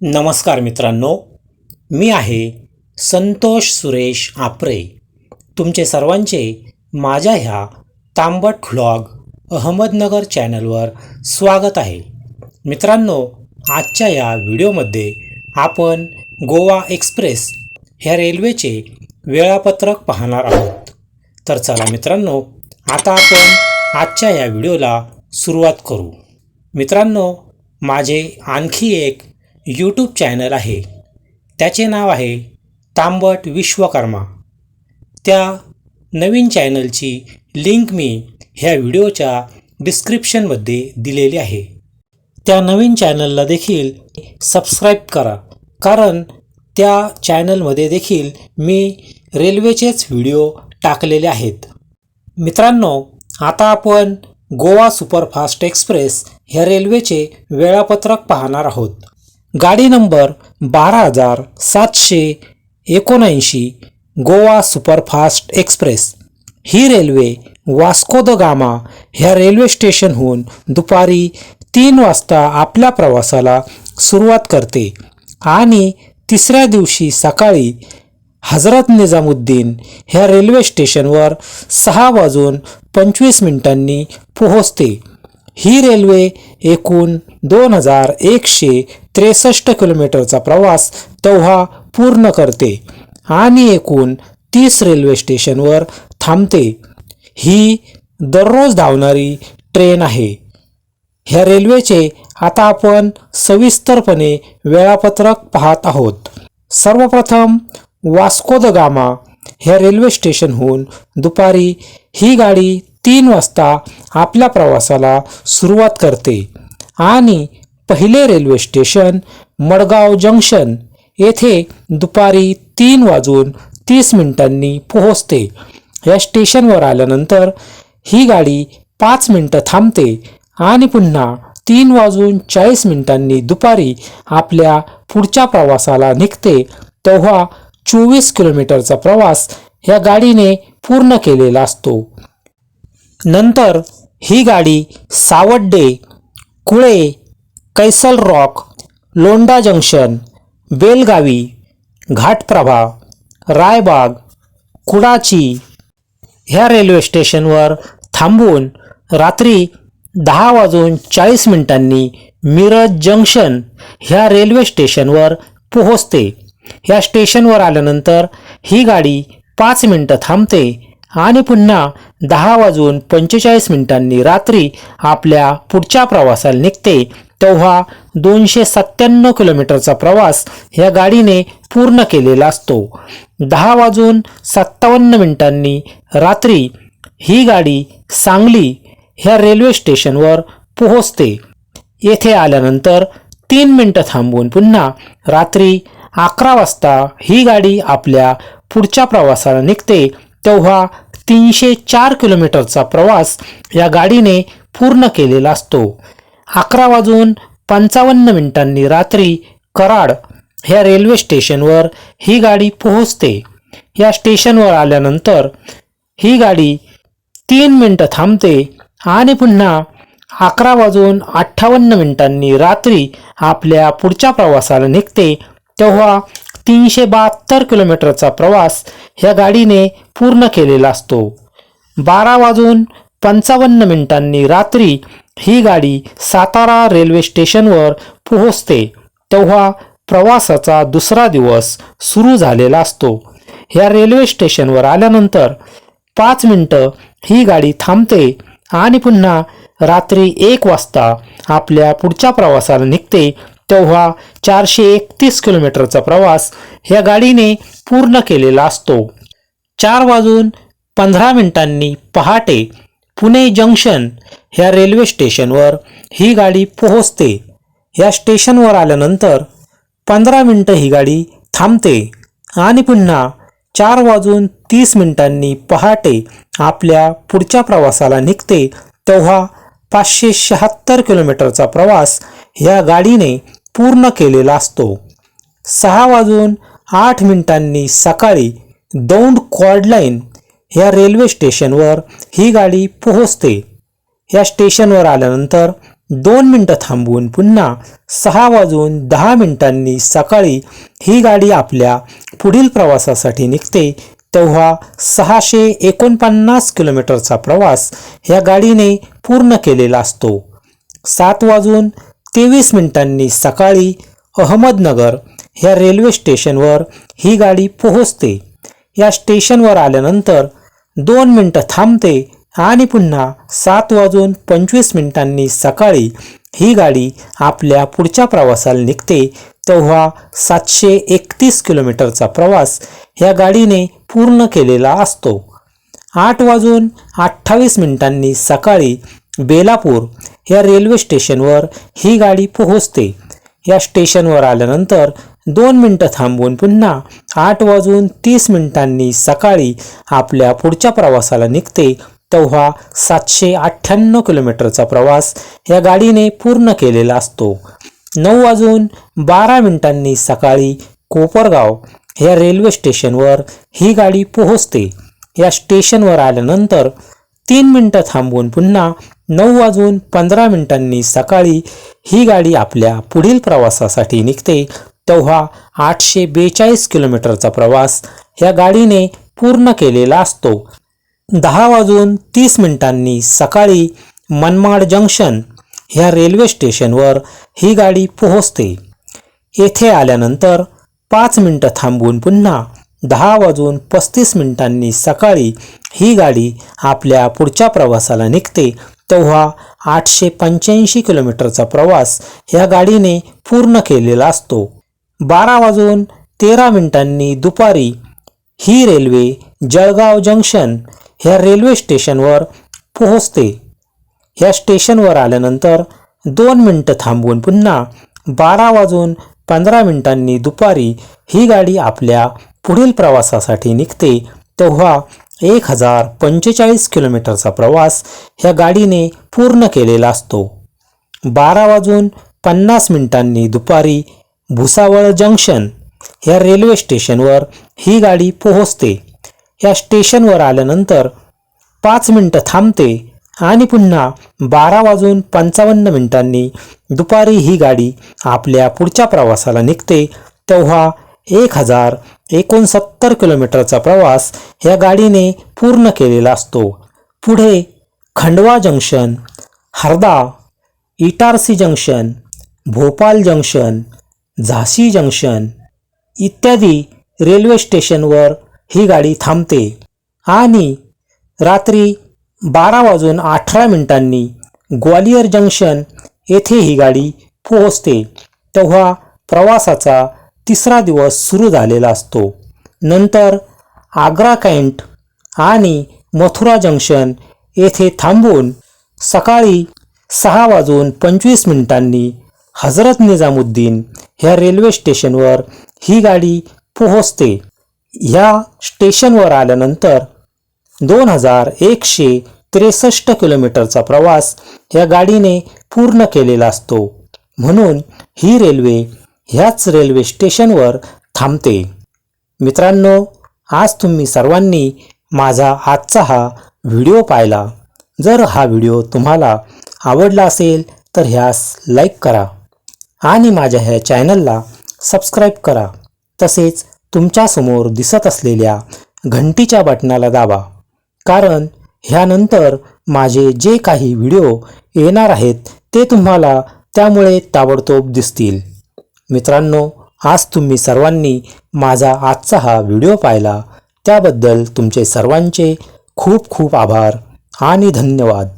नमस्कार मित्रांनो मी आहे संतोष सुरेश आपरे. तुमचे सर्वांचे माझ्या ह्या तांबट व्लॉग अहमदनगर चॅनलवर स्वागत आहे. मित्रांनो आजच्या या व्हिडिओमध्ये आपण गोवा एक्सप्रेस ह्या रेल्वेचे वेळापत्रक पाहणार आहोत. तर चला मित्रांनो आता आपण आजच्या या व्हिडिओला सुरुवात करू. मित्रांनो माझे आणखी एक यूट्यूब चॅनल आहे. त्याचे नाव आहे तांबट विश्वकर्मा. त्या नवीन चॅनलची लिंक मी ह्या व्हिडिओच्या डिस्क्रिप्शनमध्ये दिलेली आहे. त्या नवीन चॅनलला देखील सबस्क्राईब करा. कारण त्या चॅनलमध्ये देखील मी रेल्वेचेच व्हिडिओ टाकलेले आहेत. मित्रांनो आता आपण गोवा सुपरफास्ट एक्सप्रेस ह्या रेल्वेचे वेळापत्रक पाहणार आहोत. गाडी नंबर बारा हजार सातशे एकोणऐंशी गोवा सुपरफास्ट एक्सप्रेस. ही रेल्वे वास्को द गामा ह्या रेल्वे स्टेशनहून दुपारी तीन वाजता आपल्या प्रवासाला सुरुवात करते आणि तिसऱ्या दिवशी सकाळी हजरत निजामुद्दीन ह्या रेल्वे स्टेशनवर सहा वाजून पंचवीस मिनिटांनी पोहोचते. ही रेल्वे एकूण दोन हजार एकशे त्रेसष्ट किलोमीटरचा प्रवास तेव्हा पूर्ण करते आणि एकूण तीस रेल्वे स्टेशनवर थांबते. ही दररोज धावणारी ट्रेन आहे. ह्या रेल्वेचे आता आपण सविस्तरपणे वेळापत्रक पाहत आहोत. सर्वप्रथम वास्को द गामा ह्या रेल्वे स्टेशनहून दुपारी ही गाडी तीन वाजता आपल्या प्रवासाला सुरुवात करते. आणि पहिले रेल्वे स्टेशन मडगाव जंक्शन येथे दुपारी तीन वाजून तीस मिनिटांनी पोहोचते. या स्टेशनवर आल्यानंतर ही गाडी पाच मिनटं थांबते आणि पुन्हा तीन वाजून चाळीस मिनिटांनी दुपारी आपल्या पुढच्या प्रवासाला निघते. तेव्हा चोवीस किलोमीटरचा प्रवास या गाडीने पूर्ण केलेला असतो. नंतर ही गाडी सावड्डे Kulem castle rock Londa junction Belagavi Ghataprabha Raybag Kudachi ह्या रेल्वे स्टेशनवर थांबून रात्री दहा वाजून चाळीस मिनिटांनी मिरज जंक्शन ह्या रेल्वे स्टेशनवर पोहोचते. ह्या स्टेशनवर आल्यानंतर ही गाडी पाच मिनटं थांबते. आणि पुन्हा दहा वाजून पंचेचाळीस मिनिटांनी रात्री आपल्या पुढच्या प्रवासाला निघते तेव्हा दोनशे सत्त्याण्णव किलोमीटरचा प्रवास या गाडीने पूर्ण केलेला असतो. दहा वाजून सत्तावन्न मिनिटांनी रात्री ही गाडी सांगली ह्या रेल्वे स्टेशनवर पोहोचते. येथे आल्यानंतर तीन मिनटं थांबून पुन्हा रात्री अकरा वाजता ही गाडी आपल्या पुढच्या प्रवासाला निघते तेव्हा तीनशे चार किलोमीटरचा प्रवास या गाडीने पूर्ण केलेला असतो. अकरा वाजून पंचावन्न मिनिटांनी रात्री कराड ह्या रेल्वे स्टेशनवर ही गाडी पोहोचते. या स्टेशनवर आल्यानंतर ही गाडी तीन मिनटं थांबते आणि पुन्हा अकरा वाजून अठ्ठावन्न मिनिटांनी रात्री आपल्या पुढच्या प्रवासाला निघते तेव्हा तीनशे बहात्तर किलोमीटरचा प्रवास ह्या गाडीने पूर्ण केलेला असतो. बारा वाजून पंचावन्न मिनिटांनी रात्री ही गाडी सातारा रेल्वे स्टेशनवर पोहोचते तेव्हा प्रवासाचा दुसरा दिवस सुरू झालेला असतो. ह्या रेल्वे स्टेशनवर आल्यानंतर पाच मिनटं ही गाडी थांबते आणि पुन्हा रात्री एक वाजता आपल्या पुढच्या प्रवासाला निघते तेव्हा चारशे एकतीस किलोमीटरचा प्रवास ह्या गाडीने पूर्ण केलेला असतो. चार वाजून पंधरा मिनिटांनी पहाटे पुणे जंक्शन ह्या रेल्वे स्टेशनवर ही गाडी पोहोचते. या स्टेशनवर आल्यानंतर पंधरा मिनटं ही गाडी थांबते आणि पुन्हा चार वाजून तीस मिनिटांनी पहाटे आपल्या पुढच्या प्रवासाला निघते. तेव्हा पाचशे शहात्तर किलोमीटरचा प्रवास ह्या गाडीने पूर्ण केलेला असतो. सहा वाजून आठ मिनिटांनी सकाळी दौंड कॉर्डलाईन ह्या रेल्वे स्टेशनवर ही गाडी पोहोचते. या स्टेशनवर आल्यानंतर दोन मिनटं थांबवून पुन्हा सहा वाजून दहा मिनिटांनी सकाळी ही गाडी आपल्या पुढील प्रवासासाठी निघते तेव्हा सहाशे एकोणपन्नास किलोमीटरचा प्रवास ह्या गाडीने पूर्ण केलेला असतो. सात वाजून तेवीस मिनिटांनी सकाळी अहमदनगर ह्या रेल्वे स्टेशनवर ही गाडी पोहोचते. या स्टेशनवर आल्यानंतर दोन मिनटं थांबते आणि पुन्हा सात वाजून पंचवीस मिनिटांनी सकाळी ही गाडी आपल्या पुढच्या प्रवासाला निघते. तेव्हा सातशे एकतीस किलोमीटरचा प्रवास ह्या गाडीने पूर्ण केलेला असतो. आठ वाजून अठ्ठावीस मिनिटांनी सकाळी बेलापूर या रेल्वे स्टेशनवर ही गाडी पोहोचते. या स्टेशनवर आल्यानंतर दोन मिनटं थांबून पुन्हा आठ वाजून तीस मिनिटांनी सकाळी आपल्या पुढच्या प्रवासाला निघते तेव्हा सातशे अठ्ठ्याण्णव किलोमीटरचा प्रवास या गाडीने पूर्ण केलेला असतो. नऊ वाजून बारा मिनिटांनी सकाळी कोपरगाव या रेल्वे स्टेशनवर ही गाडी पोहोचते. या स्टेशनवर आल्यानंतर तीन मिनटं थांबून पुन्हा नऊ वाजून पंधरा मिनिटांनी सकाळी ही गाडी आपल्या पुढील प्रवासासाठी निघते तेव्हा आठशे बेचाळीस किलोमीटरचा प्रवास ह्या गाडीने पूर्ण केलेला असतो. दहा वाजून तीस मिनिटांनी सकाळी मनमाड जंक्शन ह्या रेल्वे स्टेशनवर ही गाडी पोहोचते. येथे आल्यानंतर पाच मिनटं थांबून पुन्हा दहा वाजून पस्तीस मिनिटांनी सकाळी ही गाडी आपल्या पुढच्या प्रवासाला निघते तेव्हा आठशे पंच्याऐंशी किलोमीटरचा प्रवास या गाडीने पूर्ण केलेला असतो. बारा वाजून तेरा मिनिटांनी दुपारी ही रेल्वे जळगाव जंक्शन ह्या रेल्वे स्टेशनवर पोहोचते. ह्या स्टेशनवर आल्यानंतर दोन मिनटं थांबून पुन्हा बारा वाजून पंधरा मिनिटांनी दुपारी ही गाडी आपल्या पुढील प्रवासासाठी निघते तेव्हा एक हजार पंचेचाळीस किलोमीटरचा प्रवास ह्या गाडीने पूर्ण केलेला असतो. बारा वाजून पन्नास मिनिटांनी दुपारी भुसावळ जंक्शन ह्या रेल्वे स्टेशनवर ही गाडी पोहोचते. या स्टेशनवर आल्यानंतर पाच मिनटं थांबते आणि पुन्हा बारा वाजून पंचावन्न मिनिटांनी दुपारी ही गाडी आपल्या पुढच्या प्रवासाला निघते तेव्हा एक हजार एकोणसत्तर किलोमीटरचा प्रवास या गाडीने पूर्ण केलेला असतो. पुढे Khandwa junction Harda Itarsi junction Bhopal junction झाशी जंक्शन इत्यादी रेल्वे स्टेशनवर ही गाडी थांबते. आणि रात्री बारा वाजून अठरा मिनिटांनी ग्वालियर जंक्शन येथे ही गाडी पोहोचते. तेव्हा प्रवासाचा तिसरा दिवस सुरू झालेला असतो. नंतर आग्रा कॅन्ट आणि मथुरा जंक्शन येथे थांबून सकाळी सहा वाजून पंचवीस मिनिटांनी हजरत निजामुद्दीन ह्या रेल्वे स्टेशनवर ही गाडी पोहोचते. ह्या स्टेशनवर आल्यानंतर दोन हजार एकशे त्रेसष्ट किलोमीटरचा प्रवास या गाडीने पूर्ण केलेला असतो. म्हणून ही रेल्वे ह्याच रेल्वे स्टेशनवर थांबते. मित्रांनो आज तुम्ही सर्वांनी माझा आजचा हा व्हिडिओ पाहिला. जर हा व्हिडिओ तुम्हाला आवडला असेल तर ह्यास लाईक करा आणि माझ्या ह्या चॅनलला सबस्क्राईब करा. तसेच तुमच्यासमोर दिसत असलेल्या घंटीच्या बटनाला दाबा. कारण ह्यानंतर माझे जे काही व्हिडिओ येणार आहेत ते तुम्हाला त्यामुळे ताबडतोब दिसतील. मित्रांनो आज तुम्ही सर्वांनी माझा आजचा हा व्हिडिओ पाहिला. त्याबद्दल तुमचे सर्वांचे खूप खूप आभार आणि धन्यवाद.